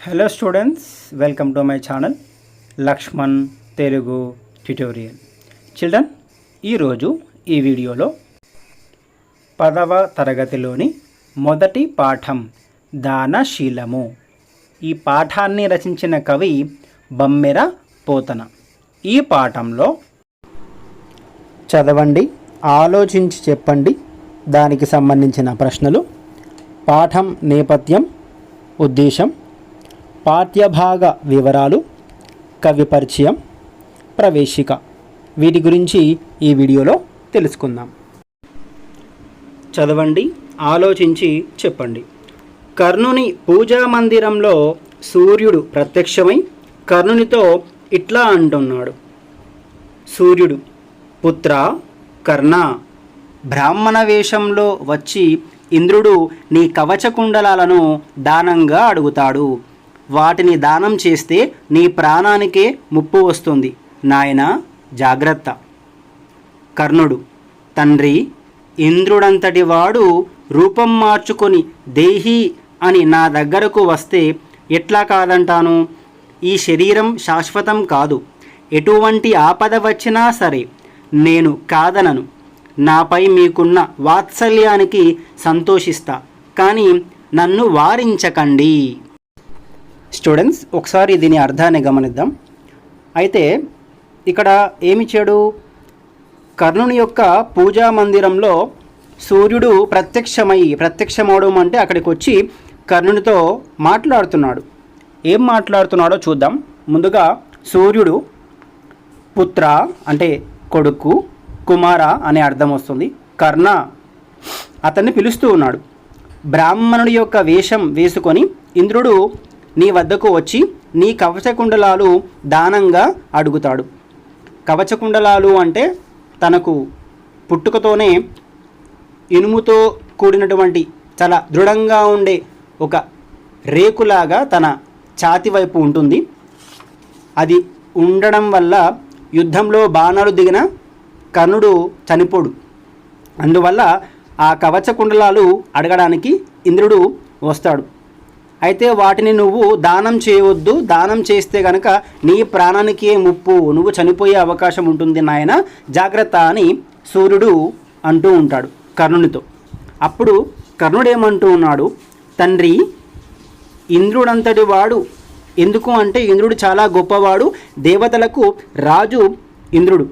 Hello students welcome to my channel Lakshman Telugu tutorial children ఈరోజు ఈ వీడియోలో పదవ తరగతిలోని మొదటి పాఠం దానశీలము ఈ పాఠాన్ని రచించిన కవి బమ్మెర పోతన. ఈ పాఠంలో చదవండి ఆలోచించి చెప్పండి దానికి సంబంధించిన ప్రశ్నలు పాఠం నేపథ్యం ఉద్దేశం పాఠ్యభాగ వివరాలు కవి పరిచయం ప్రవేశిక. వీటి గురించి ఈ వీడియోలో తెలుసుకుందాం. చదవండి ఆలోచించి చెప్పండి. కర్ణుని పూజా మందిరంలో సూర్యుడు ప్రత్యక్షమై కర్ణునితో ఇట్లా అంటున్నాడు. సూర్యుడు పుత్ర కర్ణ బ్రాహ్మణ వేషంలో వచ్చి ఇంద్రుడు నీ కవచకుండలాలను దానంగా అడుగుతాడు. వాటిని దానం చేస్తే నీ ప్రాణానికే ముప్పు వస్తుంది. నాయన జాగ్రత్త. కర్ణుడు తండ్రి ఇంద్రుడంతటి వాడు రూపం మార్చుకొని దేహి అని నా దగ్గరకు వస్తే ఎట్లా కాదంటాను? ఈ శరీరం శాశ్వతం కాదు. ఎటువంటి ఆపద వచ్చినా సరే నేను కాదనను. నాపై మీకున్న వాత్సల్యానికి సంతోషిస్తా. కానీ నన్ను వారించకండి. స్టూడెంట్స్ ఒకసారి దీని అర్థాన్ని గమనిద్దాం. అయితే ఇక్కడ ఏమి ఇచ్చాడు? కర్ణుని యొక్క పూజా మందిరంలో సూర్యుడు ప్రత్యక్షమై ప్రత్యక్షమవడం అంటే అక్కడికి వచ్చి కర్ణునితో మాట్లాడుతున్నాడు. ఏం మాట్లాడుతున్నాడో చూద్దాం. ముందుగా సూర్యుడు పుత్ర అంటే కొడుకు కుమార అనే అర్థం వస్తుంది. కర్ణ అతన్ని పిలుస్తూ ఉన్నాడు. బ్రాహ్మణుడి యొక్క వేషం వేసుకొని ఇంద్రుడు నీ వద్దకు వచ్చి నీ కవచకుండలాలు దానంగా అడుగుతాడు. కవచకుండలాలు అంటే తనకు పుట్టుకతోనే ఇనుముతో కూడినటువంటి చాలా దృఢంగా ఉండే ఒక రేకులాగా తన ఛాతి వైపు ఉంటుంది. అది ఉండడం వల్ల యుద్ధంలో బాణాలు దిగిన కర్ణుడు చనిపోడు. అందువల్ల ఆ కవచ కుండలాలు అడగడానికి ఇంద్రుడు వస్తాడు. అయితే వాటిని నువ్వు దానం చేయవద్దు. దానం చేస్తే గనక నీ ప్రాణానికే ముప్పు. నువ్వు చనిపోయే అవకాశం ఉంటుంది నాయన. జాగ్రత్త అని సూర్యుడు అంటూ ఉంటాడు కర్ణునితో. అప్పుడు కర్ణుడు ఏమంటూ ఉన్నాడు? తండ్రి ఇంద్రుడంతటి వాడు. ఎందుకు అంటే ఇంద్రుడు చాలా గొప్పవాడు. దేవతలకు రాజు ఇంద్రుడు.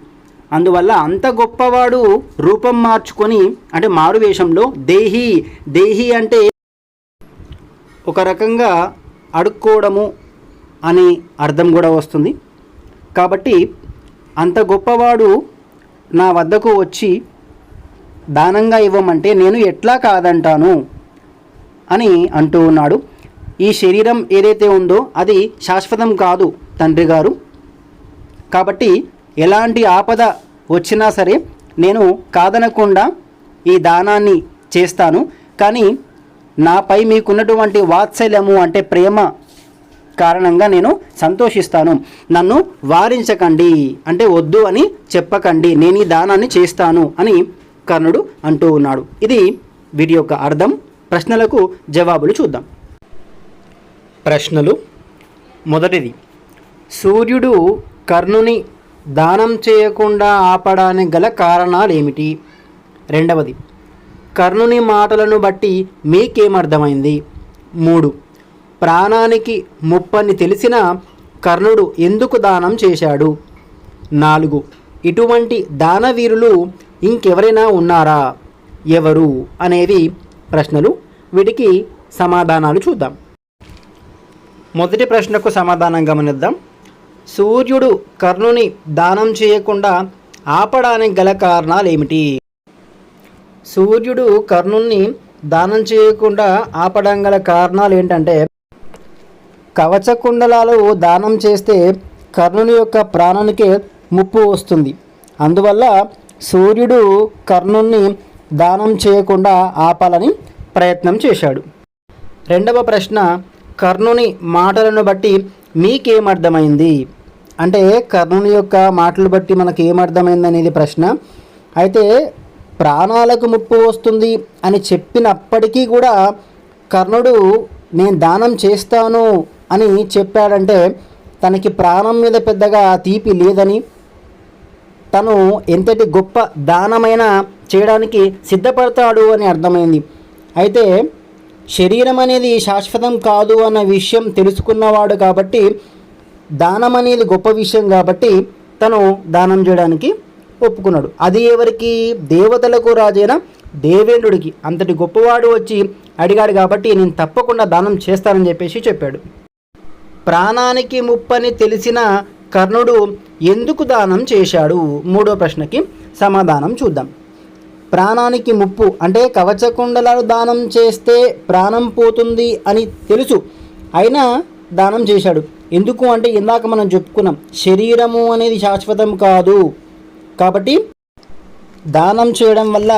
అందువల్ల అంత గొప్పవాడు రూపం మార్చుకొని అంటే మారు వేషంలో దేహి దేహి అంటే ఒక రకంగా అడుక్కోవడము అని అర్థం కూడా వస్తుంది. కాబట్టి అంత గొప్పవాడు నా వద్దకు వచ్చి దానంగా ఇవ్వమంటే నేను ఎట్లా కాదంటాను? అని అంటూ ఉన్నాడు. ఈ శరీరం ఏదైతే ఉందో అది శాశ్వతం కాదు తండ్రి గారు. కాబట్టి ఎలాంటి ఆపద వచ్చినా సరే నేను కాదనకుండా ఈ దానాన్ని చేస్తాను. కానీ నాపై మీకున్నటువంటి వాత్సల్యము అంటే ప్రేమ కారణంగా నేను సంతోషిస్తాను. నన్ను వారించకండి అంటే వద్దు అని చెప్పకండి. నేను ఈ దానాన్ని చేస్తాను అని కర్ణుడు అంటూ ఉన్నాడు. ఇది వీటి యొక్క అర్థం. ప్రశ్నలకు జవాబులు చూద్దాం. ప్రశ్నలు. మొదటిది. సూర్యుడు కర్ణుని దానం చేయకుండా ఆపడానికి గల కారణాలు ఏమిటి రెండవది. కర్ణుని మాటలను బట్టి మీకేమర్థమైంది? మూడు. ప్రాణానికి ముప్పని తెలిసిన కర్ణుడు ఎందుకు దానం చేశాడు? నాలుగు. ఇటువంటి దానవీరులు ఇంకెవరైనా ఉన్నారా? ఎవరు? అనేవి ప్రశ్నలు. వీటికి సమాధానాలు చూద్దాం. మొదటి ప్రశ్నకు సమాధానం గమనిద్దాం. సూర్యుడు కర్ణుని దానం చేయకుండా ఆపడానికి గల కారణాలు ఏమిటి సూర్యుడు కర్ణుణ్ణి దానం చేయకుండా ఆపడం గల కారణాలు ఏంటంటే కవచ కుండలాలు దానం చేస్తే కర్ణుని యొక్క ప్రాణానికే ముప్పు వస్తుంది. అందువల్ల సూర్యుడు కర్ణుణ్ణి దానం చేయకుండా ఆపాలని ప్రయత్నం చేశాడు. రెండవ ప్రశ్న కర్ణుని మాటలను బట్టి మీకేమర్థమైంది? అంటే కర్ణుని యొక్క మాటలు బట్టి మనకు ఏమర్థమైంది అనేది ప్రశ్న. అయితే ప్రాణాలకు ముప్పు వస్తుంది అని చెప్పినప్పటికీ కూడా కర్ణుడు నేను దానం చేస్తాను అని చెప్పాడంటే తనకి ప్రాణం మీద పెద్దగా తీపి లేదని తను ఎంతటి గొప్ప దానమైన చేయడానికి సిద్ధపడతాడు అని అర్థమైంది. అయితే శరీరం అనేది శాశ్వతం కాదు అన్న విషయం తెలుసుకున్నవాడు కాబట్టి దానం అనేది గొప్ప విషయం కాబట్టి తను దానం చేయడానికి ఒప్పుకున్నాడు. అది ఎవరికి? దేవతలకు రాజైన దేవేంద్రుడికి. అంతటి గొప్పవాడు వచ్చి అడిగాడు కాబట్టి నేను తప్పకుండా దానం చేస్తానని చెప్పేసి చెప్పాడు. ప్రాణానికి ముప్పని తెలిసిన కర్ణుడు ఎందుకు దానం చేశాడు? మూడో ప్రశ్నకి సమాధానం చూద్దాం. ప్రాణానికి ముప్పు అంటే కవచకుండలాలు దానం చేస్తే ప్రాణం పోతుంది అని తెలుసు. అయినా దానం చేశాడు. ఎందుకు అంటే ఇందాక మనం చెప్పుకున్నాం శరీరము అనేది శాశ్వతం కాదు. కాబట్టి దానం చేయడం వల్ల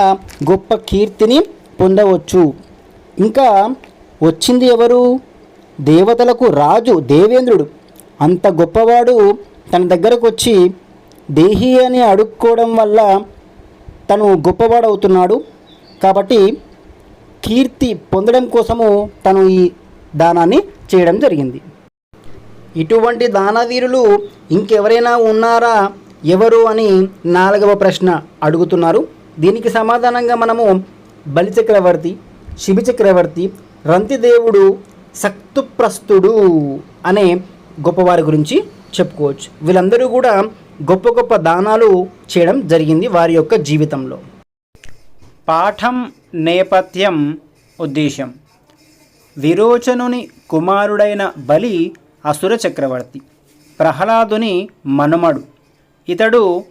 గొప్ప కీర్తిని పొందవచ్చు. ఇంకా వచ్చింది ఎవరు? దేవతలకు రాజు దేవేంద్రుడు. అంత గొప్పవాడు తన దగ్గరకు వచ్చి దేహి అని అడుక్కోవడం వల్ల తను గొప్పవాడవుతున్నాడు. కాబట్టి కీర్తి పొందడం కోసము తను ఈ దానాన్ని చేయడం జరిగింది. ఇటువంటి దానవీరులు ఇంకెవరైనా ఉన్నారా? ఎవరు అని నాలుగవ ప్రశ్న అడుగుతున్నారు. దీనికి సమాధానంగా మనము బలిచక్రవర్తి శిబిచక్రవర్తి రంతిదేవుడు సక్తుప్రస్తుడు అనే గొప్పవారి గురించి చెప్పుకోవచ్చు. వీళ్ళందరూ కూడా గొప్ప గొప్ప దానాలు చేయడం జరిగింది వారి యొక్క జీవితంలో. పాఠం నేపథ్యం ఉద్దేశం విరోచనుని కుమారుడైన బలి అసుర చక్రవర్తి ప్రహ్లాదుని మనుమడు. ఇతడు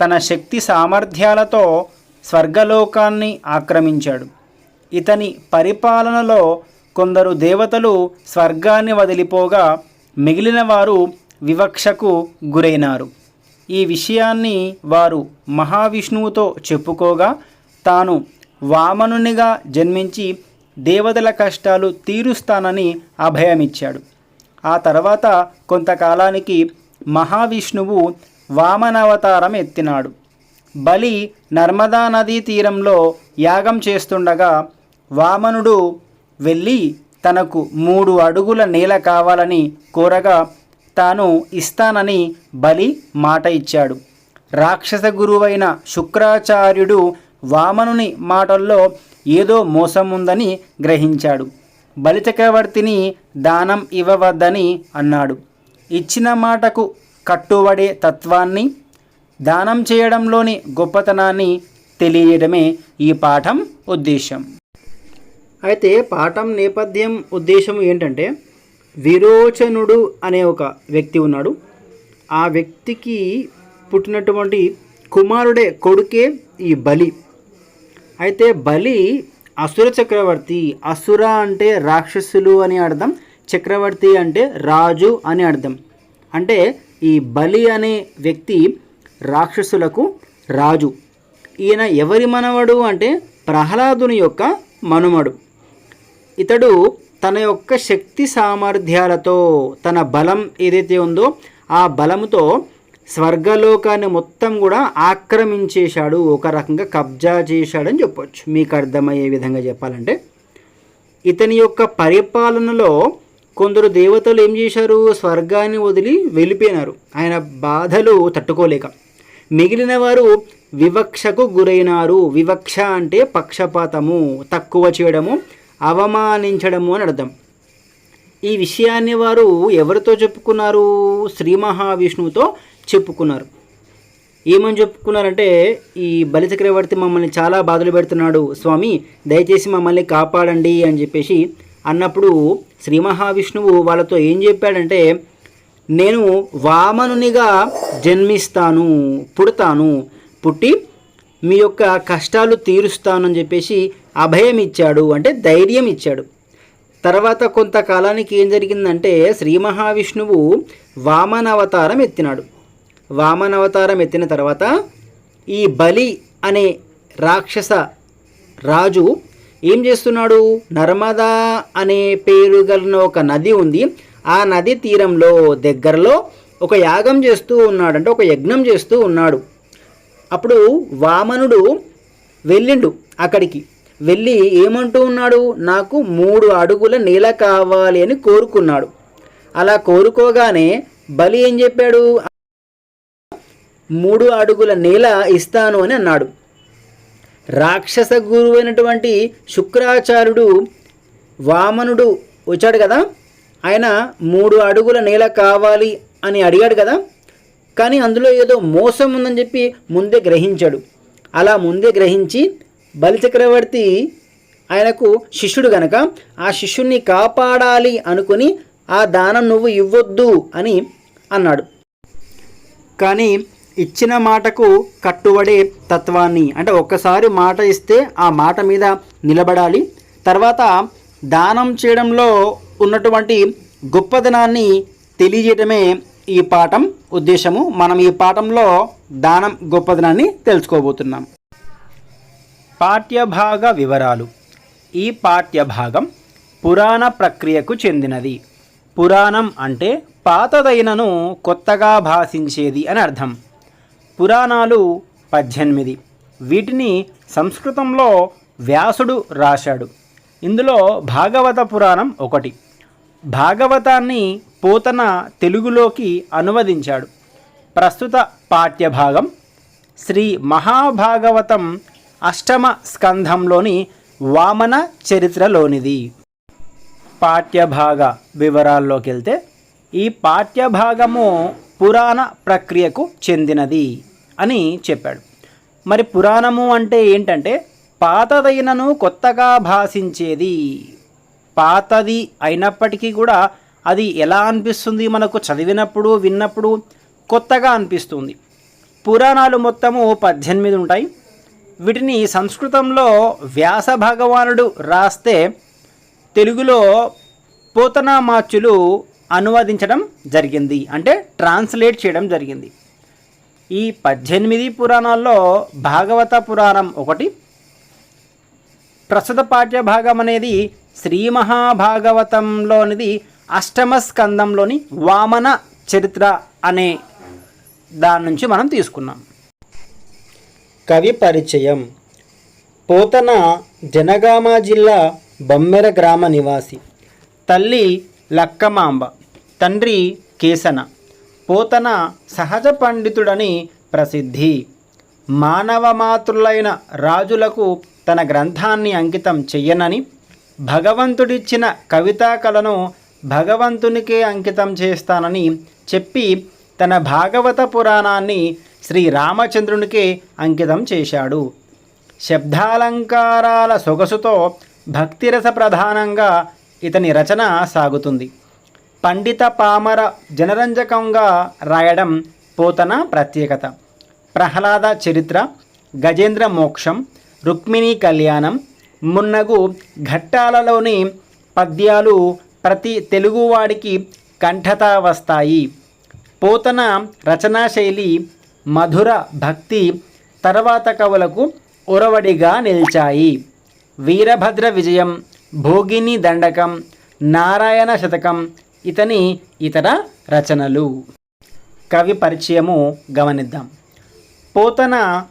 తన శక్తి సామర్థ్యాలతో స్వర్గలోకాన్ని ఆక్రమించాడు. ఇతని పరిపాలనలో కొందరు దేవతలు స్వర్గాన్ని వదిలిపోగా మిగిలిన వారు వివక్షకు గురైనారు. ఈ విషయాన్ని వారు మహావిష్ణువుతో చెప్పుకోగా తాను వామనునిగా జన్మించి దేవతల కష్టాలు తీరుస్తానని అభయమిచ్చాడు. ఆ తర్వాత కొంతకాలానికి మహావిష్ణువు వామనావతారం ఎత్తినాడు. బలి నర్మదా నదీ తీరంలో యాగం చేస్తుండగా వామనుడు వెళ్ళి తనకు మూడు అడుగుల నేల కావాలని కోరగా తాను ఇస్తానని బలి మాట ఇచ్చాడు. రాక్షస గురువైన శుక్రాచార్యుడు వామనుని మాటల్లో ఏదో మోసం ఉందని గ్రహించాడు బలిచక్రవర్తిని దానం ఇవ్వవద్దని అన్నాడు. ఇచ్చిన మాటకు కట్టుబడే తత్వాన్ని దానం చేయడంలోని గొప్పతనాన్ని తెలియడమే ఈ పాఠం ఉద్దేశం అయితే పాఠం నేపథ్యం ఉద్దేశం ఏంటంటే విరోచనుడు అనే ఒక వ్యక్తి ఉన్నాడు. ఆ వ్యక్తికి పుట్టినటువంటి కుమారుడే కొడుకే ఈ బలి. అయితే బలి అసుర చక్రవర్తి అసుర అంటే రాక్షసులు అని అర్థం చక్రవర్తి అంటే రాజు అని అర్థం. అంటే ఈ బలి అనే వ్యక్తి రాక్షసులకు రాజు. ఈయన ఎవరి మనవడు అంటే ప్రహ్లాదుని యొక్క మనుమడు. ఇతడు తన యొక్క శక్తి సామర్థ్యాలతో తన బలం ఏదైతే ఉందో ఆ బలంతో స్వర్గలోకాన్ని మొత్తం కూడా ఆక్రమించేశాడు. ఒక రకంగా కబ్జా చేశాడని చెప్పొచ్చు. మీకు అర్థమయ్యే విధంగా చెప్పాలంటే ఇతని యొక్క పరిపాలనలో కొందరు దేవతలు ఏం చేశారు? స్వర్గాన్ని వదిలి వెళ్ళిపోయినారు. ఆయన బాధలు తట్టుకోలేక. మిగిలిన వారు వివక్షకు గురైనారు. వివక్ష అంటే పక్షపాతము తక్కువ చేయడము అవమానించడము అని అర్థం. ఈ విషయాన్ని వారు ఎవరితో చెప్పుకున్నారు? శ్రీ మహావిష్ణువుతో చెప్పుకున్నారు. ఏమని చెప్పుకున్నారంటే ఈ బలి చక్రవర్తి మమ్మల్ని చాలా బాధలు పెడుతున్నాడు. స్వామి దయచేసి మమ్మల్ని కాపాడండి అని చెప్పేసి అన్నప్పుడు శ్రీ మహావిష్ణువు వాళ్ళతో ఏం చెప్పాడంటే నేను వామనునిగా జన్మిస్తాను పుడతాను. పుట్టి మీ యొక్క కష్టాలు తీరుస్తానని చెప్పేసి అభయం ఇచ్చాడు అంటే ధైర్యం ఇచ్చాడు. తర్వాత కొంతకాలానికి ఏం జరిగిందంటే శ్రీ మహావిష్ణువు వామన అవతారం ఎత్తినాడు. వామన అవతారం ఎత్తిన తర్వాత ఈ బలి అనే రాక్షస రాజు ఏం చేస్తున్నాడు? నర్మదా అనే పేరు కలిగిన ఒక నది ఉంది. ఆ నది తీరంలో దగ్గరలో ఒక యాగం చేస్తూ ఉన్నాడు అంటే ఒక యజ్ఞం చేస్తూ ఉన్నాడు. అప్పుడు వామనుడు వెళ్ళిండు అక్కడికి. వెళ్ళి ఏమంటూ ఉన్నాడు? నాకు మూడు అడుగుల నేల కావాలి అని కోరుకున్నాడు. అలా కోరుకోగానే బలి ఏం చెప్పాడు? మూడు అడుగుల నేల ఇస్తాను అని అన్నాడు. రాక్షస గురువు అయినటువంటి శుక్రాచార్యుడు వామనుడు వచ్చాడు కదా? ఆయన మూడు అడుగుల నేల కావాలి అని అడిగాడు కదా? కానీ అందులో ఏదో మోసం ఉందని చెప్పి ముందే గ్రహించాడు. అలా ముందే గ్రహించి బలిచక్రవర్తి ఆయనకు శిష్యుడు గనక ఆ శిష్యుణ్ణి కాపాడాలి అనుకుని ఆ దానం నువ్వు ఇవ్వొద్దు అని అన్నాడు. కానీ ఇచ్చిన మాటకు కట్టుబడే తత్వాన్ని అంటే ఒక్కసారి మాట ఇస్తే ఆ మాట మీద నిలబడాలి. తర్వాత దానం చేయడంలో ఉన్నటువంటి గొప్పదనాన్ని తెలియజేయటమే ఈ పాఠం ఉద్దేశము. మనం ఈ పాఠంలో దానం గొప్పదనాన్ని తెలుసుకోబోతున్నాం. పాఠ్యభాగ వివరాలు. ఈ పాఠ్యభాగం పురాణ ప్రక్రియకు చెందినది. పురాణం అంటే పాతదైనను కొత్తగా భాషించేది అని అర్థం. పురాణాలు పద్దెనిమిది. వీటిని సంస్కృతంలో వ్యాసుడు రాశాడు. ఇందులో భాగవత పురాణం ఒకటి. భాగవతాన్ని పోతన తెలుగులోకి అనువదించాడు. ప్రస్తుత పాఠ్యభాగం శ్రీ మహాభాగవతం అష్టమ స్కంధంలోని వామన చరిత్రలోనిది. పాఠ్యభాగ వివరాల్లోకి వెళ్తే ఈ పాఠ్యభాగము పురాణ ప్రక్రియకు చెందినది అని చెప్పాడు. మరి పురాణము అంటే ఏంటంటే పాతదైనను కొత్తగా భాషించేది. పాతది అయినప్పటికీ కూడా అది ఎలా అనిపిస్తుంది మనకు చదివినప్పుడు విన్నప్పుడు కొత్తగా అనిపిస్తుంది. పురాణాలు మొత్తము పద్దెనిమిది ఉంటాయి. వీటిని సంస్కృతంలో వ్యాస భగవానుడు రాస్తే తెలుగులో పోతనామాచులు అనువదించడం జరిగింది. అంటే ట్రాన్స్లేట్ చేయడం జరిగింది. ఈ పద్దెనిమిది పురాణాల్లో భాగవత పురాణం ఒకటి ప్రస్తుత పాఠ్య భాగం అనేది శ్రీ మహాభాగవతంలోనిది అష్టమ స్కందంలోని వామన చరిత్ర అనే దాని నుంచి మనం తీసుకున్నాం. కవి పరిచయం. పోతన జనగామ జిల్లా బొమ్మెర గ్రామ నివాసి. తల్లి లక్కమాంబ. తండ్రి కేసన పోతన సహజ పండితుడని ప్రసిద్ధి. మానవ మాతృలైన రాజులకు తన గ్రంథాన్ని అంకితం చెయ్యనని భగవంతుడిచ్చిన కవితా కళను భగవంతునికే అంకితం చేస్తానని చెప్పి తన భాగవత పురాణాన్ని శ్రీ రామచంద్రునికే అంకితం చేశాడు. శబ్దాలంకారాల సొగసుతో భక్తిరస ప్రధానంగా ఇతని రచన సాగుతుంది. పండిత పామర జనరంజకంగా రాయడం పోతన ప్రత్యేకత. ప్రహ్లాద చరిత్ర గజేంద్ర మోక్షం రుక్మిణి కళ్యాణం మున్నగు ఘట్టాలలోని పద్యాలు ప్రతి తెలుగువాడికి కంఠత వస్తాయి పోతన రచనా శైలి మధుర భక్తి తర్వాత కవులకు ఒరవడిగా నిలిచాయి. వీరభద్ర విజయం భోగిని దండకం నారాయణ శతకం ఇతని ఇతర రచనలు. కవి పరిచయము గమనిద్దాం. పోతన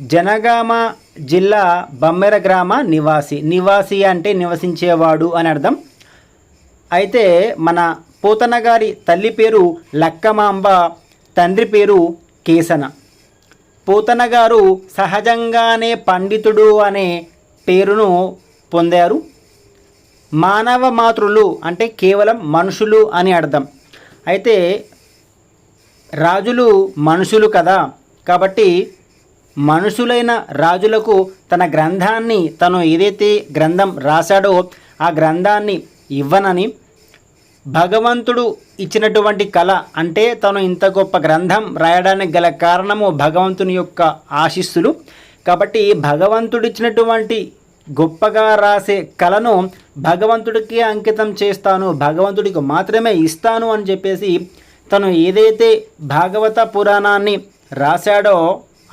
జనగామ జిల్లా బమ్మెర గ్రామ నివాసి. నివాసి అంటే నివసించేవాడు అని అర్థం. అయితే మన పోతన గారి తల్లి పేరు లక్కమాంబ తండ్రి పేరు కేసన. పోతన గారు సహజంగానే పండితుడు అనే పేరును పొందారు. మానవ మాతృలు అంటే కేవలం మనుషులు అని అర్థం. అయితే రాజులు మనుషులు కదా. కాబట్టి మనుషులైన రాజులకు తన గ్రంథాన్ని తను ఏదైతే గ్రంథం రాశాడో ఆ గ్రంథాన్ని ఇవ్వనని భగవంతుడు ఇచ్చినటువంటి కళ అంటే తను ఇంత గొప్ప గ్రంథం రాయడానికి గల కారణము భగవంతుని యొక్క ఆశీస్సులు. కాబట్టి భగవంతుడు ఇచ్చినటువంటి గొప్పగా రాసే కళను భగవంతుడికి అంకితం చేస్తాను భగవంతుడికి మాత్రమే ఇస్తాను అని చెప్పేసి తను ఏదైతే భాగవత పురాణాన్ని రాశాడో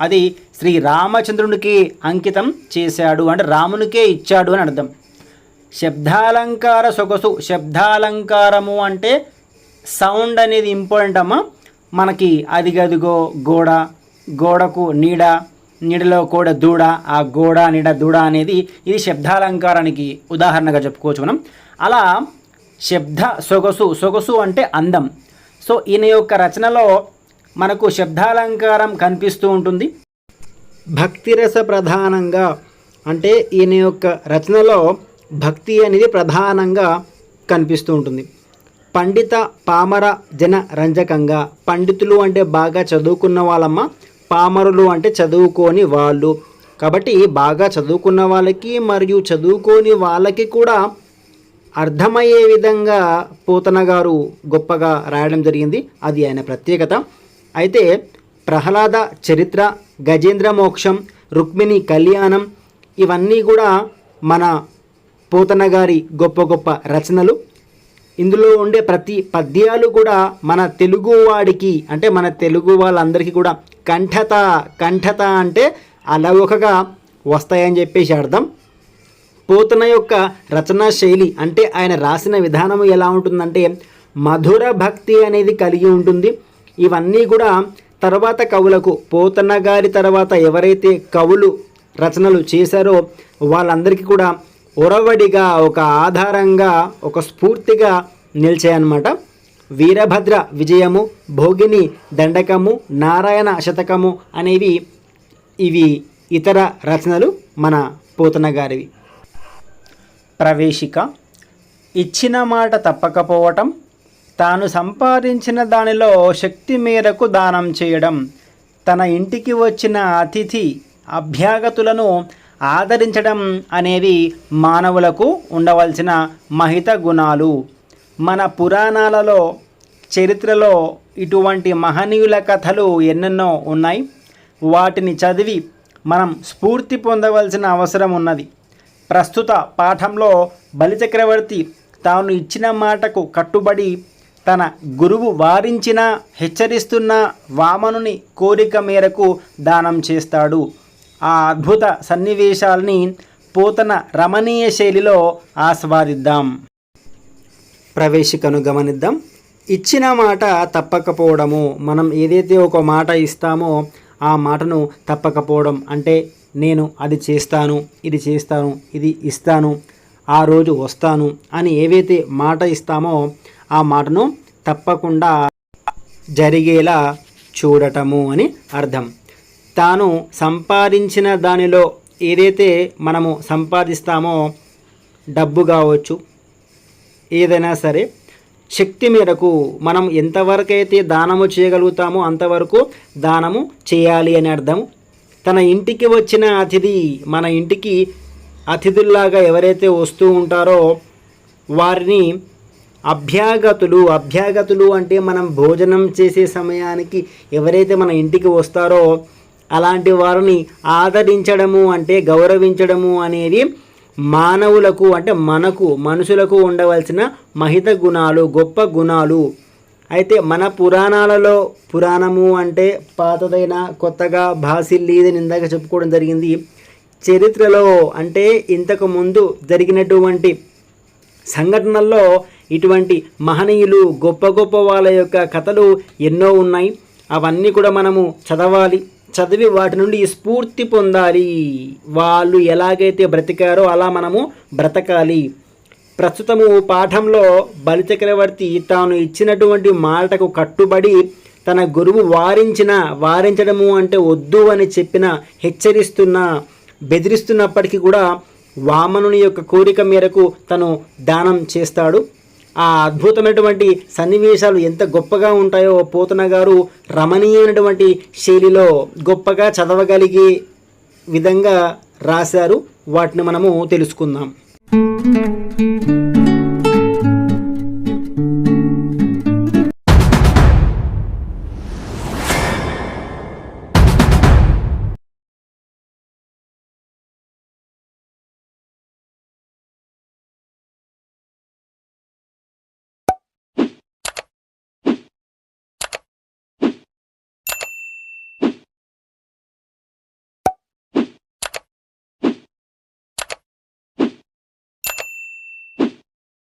అది శ్రీ రామచంద్రునికి అంకితం చేశాడు అంటే రామునికే ఇచ్చాడు అని అర్థం. శబ్దాలంకార సొగసు శబ్దాలంకారము అంటే సౌండ్ అనేది ఇంపార్టెంట్ అమ్మా. మనకి అదిగదిగో గోడ గోడకు నీడ నీడలో కూడా దూడ ఆ గోడ నీడ దూడ అనేది ఇది శబ్దాలంకారానికి ఉదాహరణగా చెప్పుకోవచ్చు మనం. అలా శబ్ద సొగసు సొగసు అంటే అందం. సో ఈయన యొక్క రచనలో మనకు శబ్దాలంకారం కనిపిస్తూ ఉంటుంది. భక్తిరస ప్రధానంగా అంటే ఈయన యొక్క రచనలో భక్తి అనేది ప్రధానంగా కనిపిస్తూ ఉంటుంది. పండిత పామర జన రంజకంగా పండితులు అంటే బాగా చదువుకున్న వాళ్ళమ్మ పామరులు అంటే చదువుకోని వాళ్ళు. కాబట్టి బాగా చదువుకున్న వాళ్ళకి మరియు చదువుకోని వాళ్ళకి కూడా అర్థమయ్యే విధంగా పోతన గారు గొప్పగా రాయడం జరిగింది. అది ఆయన ప్రత్యేకత. అయితే ప్రహ్లాద చరిత్ర గజేంద్ర మోక్షం రుక్మిణి కళ్యాణం ఇవన్నీ కూడా మన పోతన గారి గొప్ప గొప్ప రచనలు. ఇందులో ఉండే ప్రతి పద్యాలు కూడా మన తెలుగు వాడికి అంటే మన తెలుగు వాళ్ళందరికీ కూడా కంఠత కంఠత అంటే అలవోకగా వస్తాయని చెప్పేసి అర్థం. పోతన యొక్క రచనా శైలి అంటే ఆయన రాసిన విధానం ఎలా ఉంటుందంటే మధుర భక్తి అనేది కలిగి ఉంటుంది. ఇవన్నీ కూడా తర్వాత కవులకు పోతన గారి తర్వాత ఎవరైతే కవులు రచనలు చేశారో వాళ్ళందరికీ కూడా ఒరవడిగా ఒక ఆధారంగా ఒక స్ఫూర్తిగా నిలిచాయన్నమాట. వీరభద్ర విజయము భోగిని దండకము నారాయణ శతకము అనేవి ఇవి ఇతర రచనలు మన పోతన గారివి ప్రవేశిక ఇచ్చిన మాట తప్పకపోవటం తాను సంపాదించిన దానిలో శక్తి మేరకు దానం చేయడం తన ఇంటికి వచ్చిన అతిథి అభ్యాగతులను ఆదరించడం అనేవి మానవులకు ఉండవలసిన మహిత గుణాలు. మన పురాణాలలో చరిత్రలో ఇటువంటి మహనీయుల కథలు ఎన్నెన్నో ఉన్నాయి. వాటిని చదివి మనం స్ఫూర్తి పొందవలసిన అవసరం ఉన్నది. ప్రస్తుత పాఠంలో బలిచక్రవర్తి తాను ఇచ్చిన మాటకు కట్టుబడి తన గురువు వారించిన హెచ్చరిస్తున్న వామనుని కోరిక మేరకు దానం చేస్తాడు. ఆ అద్భుత సన్నివేశాల్ని పోతన రమణీయ శైలిలో ఆస్వాదిద్దాం. ప్రవేశికను గమనిద్దాం. ఇచ్చిన మాట తప్పకపోవడము మనం ఏదైతే ఒక మాట ఇస్తామో ఆ మాటను తప్పకపోవడం అంటే నేను అది చేస్తాను ఇది చేస్తాను ఇది ఇస్తాను ఆ రోజు వస్తాను అని ఏవైతే మాట ఇస్తామో ఆ మాటను తప్పకుండా జరిగేలా చూడటము అని అర్థం. తాను సంపాదించిన దానిలో ఏదైతే మనము సంపాదిస్తామో డబ్బు కావచ్చు ఏదైనా సరే శక్తి మేరకు మనం ఎంతవరకైతే దానము చేయగలుగుతామో అంతవరకు దానము చేయాలి అని అర్థం తన ఇంటికి వచ్చిన అతిథి మన ఇంటికి అతిథుల్లాగా ఎవరైతే వస్తూ ఉంటారో వారిని అభ్యాగతులు అభ్యాగతులు అంటే మనం భోజనం చేసే సమయానికి ఎవరైతే మన ఇంటికి వస్తారో అలాంటి వారిని ఆదరించడము అంటే గౌరవించడము అనేది మానవులకు అంటే మనకు మనుషులకు ఉండవలసిన మహిత గుణాలు గొప్ప గుణాలు. అయితే మన పురాణాలలో పురాణము అంటే పాతదైన కొత్తగా భాసిల్లీదని ఇందాక చెప్పుకోవడం జరిగింది. చరిత్రలో అంటే ఇంతకు ముందు జరిగినటువంటి సంఘటనల్లో ఇటువంటి మహనీయులు గొప్ప గొప్ప వాళ్ళ యొక్క కథలు ఎన్నో ఉన్నాయి. అవన్నీ కూడా మనము చదవాలి. చదివి వాటి నుండి స్ఫూర్తి పొందాలి. వాళ్ళు ఎలాగైతే బ్రతికారో అలా మనము బ్రతకాలి. ప్రస్తుతము పాఠంలో బలిచక్రవర్తి తాను ఇచ్చినటువంటి మాటకు కట్టుబడి తన గురువు వారించిన వారించడము అంటే వద్దు అని చెప్పిన హెచ్చరిస్తున్న బెదిరిస్తున్నప్పటికీ కూడా వామనుని యొక్క కోరిక మేరకు తను దానం చేస్తాడు. ఆ అద్భుతమైనటువంటి సన్నివేశాలు ఎంత గొప్పగా ఉంటాయో పోతన గారు రమణీయమైనటువంటి శైలిలో గొప్పగా చదవగలిగే విధంగా రాశారు. వాటిని మనము తెలుసుకుందాం.